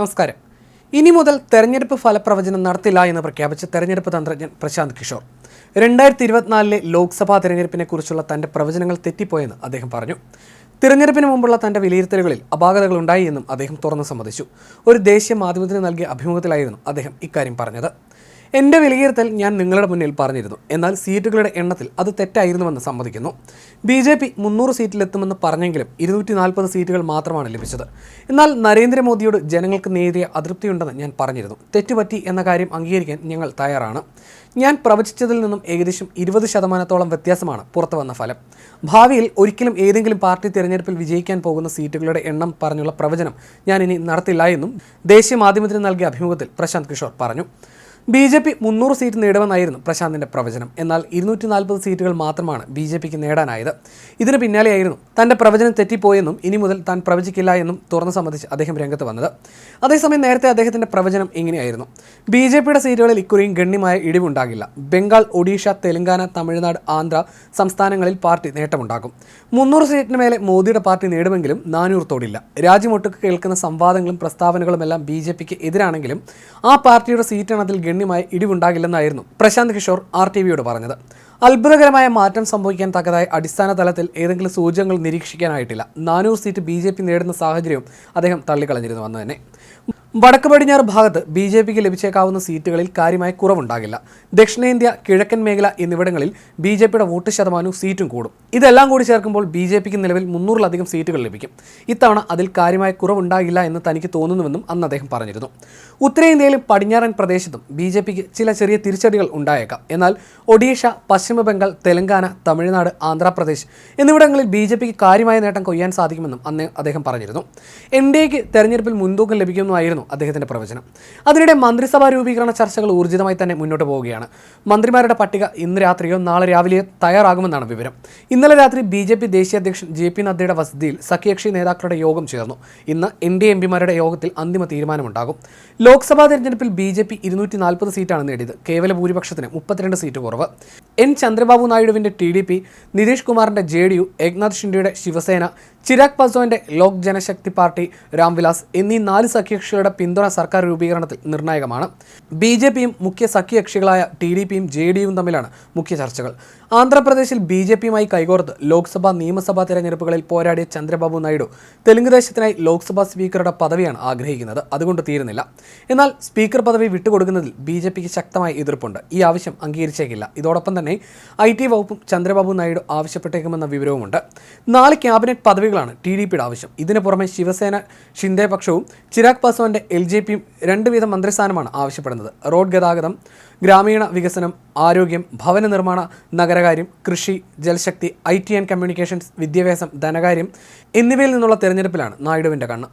നമസ്കാരം. ഇനി മുതൽ തെരഞ്ഞെടുപ്പ് ഫലപ്രവചനം നടത്തില്ല എന്ന് പ്രഖ്യാപിച്ച തെരഞ്ഞെടുപ്പ് തന്ത്രജ്ഞൻ പ്രശാന്ത് കിഷോർ. രണ്ടായിരത്തി ഇരുപത്തിനാലിലെ ലോക്സഭാ തെരഞ്ഞെടുപ്പിനെ കുറിച്ചുള്ള തന്റെ പ്രവചനങ്ങൾ തെറ്റിപ്പോയെന്ന് അദ്ദേഹം പറഞ്ഞു. തിരഞ്ഞെടുപ്പിന് മുമ്പുള്ള തന്റെ വിലയിരുത്തലുകളിൽ അപാകതകൾ ഉണ്ടായി എന്നും അദ്ദേഹം തുറന്നു സമ്മതിച്ചു. ഒരു ദേശീയ മാധ്യമത്തിന് നൽകിയ അഭിമുഖത്തിലായിരുന്നു അദ്ദേഹം ഇക്കാര്യം പറഞ്ഞത്. എന്റെ വിലയിരുത്തൽ ഞാൻ നിങ്ങളുടെ മുന്നിൽ പറഞ്ഞിരുന്നു. എന്നാൽ സീറ്റുകളുടെ എണ്ണത്തിൽ അത് തെറ്റായിരുന്നുവെന്ന് സമ്മതിക്കുന്നു. ബി ജെ പി മുന്നൂറ് സീറ്റിലെത്തുമെന്ന് പറഞ്ഞെങ്കിലും ഇരുന്നൂറ്റി നാൽപ്പത് സീറ്റുകൾ മാത്രമാണ് ലഭിച്ചത്. എന്നാൽ നരേന്ദ്രമോദിയോട് ജനങ്ങൾക്ക് നേരിയ അതൃപ്തിയുണ്ടെന്ന് ഞാൻ പറഞ്ഞിരുന്നു. തെറ്റുപറ്റി എന്ന കാര്യം അംഗീകരിക്കാൻ ഞങ്ങൾ തയ്യാറാണ്. ഞാൻ പ്രവചിച്ചതിൽ നിന്നും ഏകദേശം ഇരുപത് ശതമാനത്തോളം വ്യത്യാസമാണ് പുറത്തു വന്ന ഫലം. ഭാവിയിൽ ഒരിക്കലും ഏതെങ്കിലും പാർട്ടി തിരഞ്ഞെടുപ്പിൽ വിജയിക്കാൻ പോകുന്ന സീറ്റുകളുടെ എണ്ണം പറഞ്ഞുള്ള പ്രവചനം ഞാൻ ഇനി നടത്തില്ല എന്നും ദേശീയ മാധ്യമത്തിന് നൽകിയ അഭിമുഖത്തിൽ പ്രശാന്ത് കിഷോർ പറഞ്ഞു. ബി ജെ പി മുന്നൂറ് സീറ്റ് നേടുമെന്നായിരുന്നു പ്രശാന്തിന്റെ പ്രവചനം. എന്നാൽ ഇരുന്നൂറ്റി നാൽപ്പത് സീറ്റുകൾ മാത്രമാണ് ബി ജെ പിക്ക് നേടാനായത്. ഇതിന് പിന്നാലെയായിരുന്നു തന്റെ പ്രവചനം തെറ്റിപ്പോയെന്നും ഇനി മുതൽ താൻ പ്രവചിക്കില്ല എന്നും തുറന്നു സംബന്ധിച്ച് അദ്ദേഹം രംഗത്ത് വന്നത്. അതേസമയം നേരത്തെ അദ്ദേഹത്തിന്റെ പ്രവചനം ഇങ്ങനെയായിരുന്നു. ബി ജെ പിയുടെ സീറ്റുകളിൽ ഇക്കുറിയും ഗണ്യമായ ഇടിവുണ്ടാകില്ല. ബംഗാൾ ഒഡീഷ തെലങ്കാന തമിഴ്നാട് ആന്ധ്ര സംസ്ഥാനങ്ങളിൽ പാർട്ടി നേട്ടമുണ്ടാകും മുന്നൂറ് സീറ്റിന് മേലെ മോദിയുടെ പാർട്ടി നേടുമെങ്കിലും നാനൂറ് തോടില്ല. രാജ്യമൊട്ടുക്ക് കേൾക്കുന്ന സംവാദങ്ങളും പ്രസ്താവനകളുമെല്ലാം ബി ജെ പിക്ക് എതിരാണെങ്കിലും ആ പാർട്ടിയുടെ സീറ്റെണ്ണത്തിൽ ഗണ്യമായ ഇടിവുണ്ടാകില്ലെന്നായിരുന്നു പ്രശാന്ത് കിഷോർ ആർ ടി വിയോട് പറഞ്ഞത്. അത്ഭുതകരമായ മാറ്റം സംഭവിക്കാൻ തക്കതായ അടിസ്ഥാന തലത്തിൽ ഏതെങ്കിലും സൂചകങ്ങൾ നിരീക്ഷിക്കാനായിട്ടില്ല. നാനൂറ് സീറ്റ് ബി നേടുന്ന സാഹചര്യവും അദ്ദേഹം തള്ളിക്കളഞ്ഞിരുന്നു അന്ന് തന്നെ. വടക്ക് പടിഞ്ഞാറ് ഭാഗത്ത് ബി ജെ പിക്ക് ലഭിച്ചേക്കാവുന്ന സീറ്റുകളിൽ കാര്യമായ കുറവുണ്ടാകില്ല. ദക്ഷിണേന്ത്യ കിഴക്കൻ മേഖല എന്നിവിടങ്ങളിൽ ബി ജെ പിയുടെ വോട്ട് ശതമാനവും സീറ്റും കൂടും. ഇതെല്ലാം കൂടി ചേർക്കുമ്പോൾ ബി ജെ പിക്ക് നിലവിൽ മുന്നൂറിലധികം സീറ്റുകൾ ലഭിക്കും. ഇത്തവണ അതിൽ കാര്യമായ കുറവുണ്ടാകില്ല എന്ന് തനിക്ക് തോന്നുന്നുവെന്നും അന്ന് അദ്ദേഹം പറഞ്ഞിരുന്നു. ഉത്തരേന്ത്യയിലും പടിഞ്ഞാറൻ പ്രദേശത്തും ബി ജെ പിക്ക് ചില ചെറിയ തിരിച്ചടികൾ ഉണ്ടായേക്കാം. എന്നാൽ ഒഡീഷ പശ്ചിമ ബംഗാൾ തെലങ്കാന തമിഴ്നാട് ആന്ധ്രാപ്രദേശ് എന്നിവിടങ്ങളിൽ ബി ജെ പിക്ക് കാര്യമായ നേട്ടം കൊയ്യാൻ സാധിക്കുമെന്നും അന്ന് അദ്ദേഹം പറഞ്ഞിരുന്നു. എൻ ഡി എക്ക് തെരഞ്ഞെടുപ്പിൽ മുൻതൂക്കം ലഭിക്കുമെന്നായിരുന്നു അദ്ദേഹത്തിന്റെ പ്രവചനം. അതിനിടെ മന്ത്രിസഭാ രൂപീകരണ ചർച്ചകൾ ഊർജിതമായി തന്നെ മുന്നോട്ട് പോവുകയാണ്. മന്ത്രിമാരുടെ പട്ടിക ഇന്ന് രാത്രിയോ നാളെ രാവിലെയോ തയ്യാറാകുമെന്നാണ് വിവരം. ഇന്നലെ രാത്രി ബി ജെ പി ദേശീയ അധ്യക്ഷൻ ജെ പി നദ്ദയുടെ വസതിയിൽ സഖ്യകക്ഷി നേതാക്കളുടെ യോഗം ചേർന്നു. ഇന്ന് എൻ ഡി എം പിമാരുടെ യോഗത്തിൽ അന്തിമ തീരുമാനമുണ്ടാകും. ലോക്സഭാ തെരഞ്ഞെടുപ്പിൽ ബി ജെ പി ഇരുന്നൂറ്റി നാൽപ്പത് സീറ്റാണ് നേടിയത്. കേവല ഭൂരിപക്ഷത്തിന് മുപ്പത്തിരണ്ട് സീറ്റ് കുറവ്. എൻ ചന്ദ്രബാബു നായിഡുവിന്റെ ടി ഡി പി നിതീഷ് കുമാറിന്റെ ജെ ഡി യു ഏക്നാഥ് ഷിൻഡെയുടെ ശിവസേന ചിരാഗ് പസ്വാന്റെ ലോക് ജനശക്തി പാർട്ടി രാംവിലാസ് എന്നീ നാല് സഖ്യകക്ഷികളുടെ പിന്തുണ സർക്കാർ രൂപീകരണത്തിൽ നിർണായകമാണ്. ബി ജെ പിയും മുഖ്യ സഖ്യകക്ഷികളായ ടി ഡി പിയും ജെ ഡി യുവും തമ്മിലാണ് മുഖ്യ ചർച്ചകൾ. ആന്ധ്രാപ്രദേശിൽ ബി ജെ പിയുമായി കൈകോർത്ത് ലോക്സഭാ നിയമസഭാ തെരഞ്ഞെടുപ്പുകളിൽ പോരാടിയ ചന്ദ്രബാബു നായിഡു തെലുങ്ക് ദേശത്തിനായി ലോക്സഭാ സ്പീക്കറുടെ പദവിയാണ് ആഗ്രഹിക്കുന്നത്. അതുകൊണ്ട് തീരുന്നില്ല. എന്നാൽ സ്പീക്കർ പദവി വിട്ടുകൊടുക്കുന്നതിൽ ബി ശക്തമായ എതിർപ്പുണ്ട്. ഈ ആവശ്യം അംഗീകരിച്ചേക്കില്ല. ഇതോടൊപ്പം തന്നെ ഐ ടി വകുപ്പും ചന്ദ്രബാബു നായിഡു ആവശ്യപ്പെട്ടേക്കുമെന്ന വിവരവുമുണ്ട്. നാല് ക്യാബിനറ്റ് പദവികളാണ് ടി ഡി പിയുടെ ആവശ്യം. ഇതിന് പുറമെ ശിവസേന ഷിൻഡെ പക്ഷവും ചിരാഗ് പാസ്വാന്റെ എൽ ജെ പിയും രണ്ട് വീതം മന്ത്രിസ്ഥാനമാണ് ആവശ്യപ്പെടുന്നത്. റോഡ് ഗതാഗതം ഗ്രാമീണ വികസനം ആരോഗ്യം ഭവന നിർമ്മാണ നഗരകാര്യം കൃഷി ജലശക്തി ഐ ടി ആൻഡ് കമ്മ്യൂണിക്കേഷൻസ് വിദ്യാഭ്യാസം ധനകാര്യം എന്നിവയിൽ നിന്നുള്ള തെരഞ്ഞെടുപ്പിലാണ് നായിഡുവിന്റെ കണ്ണ്.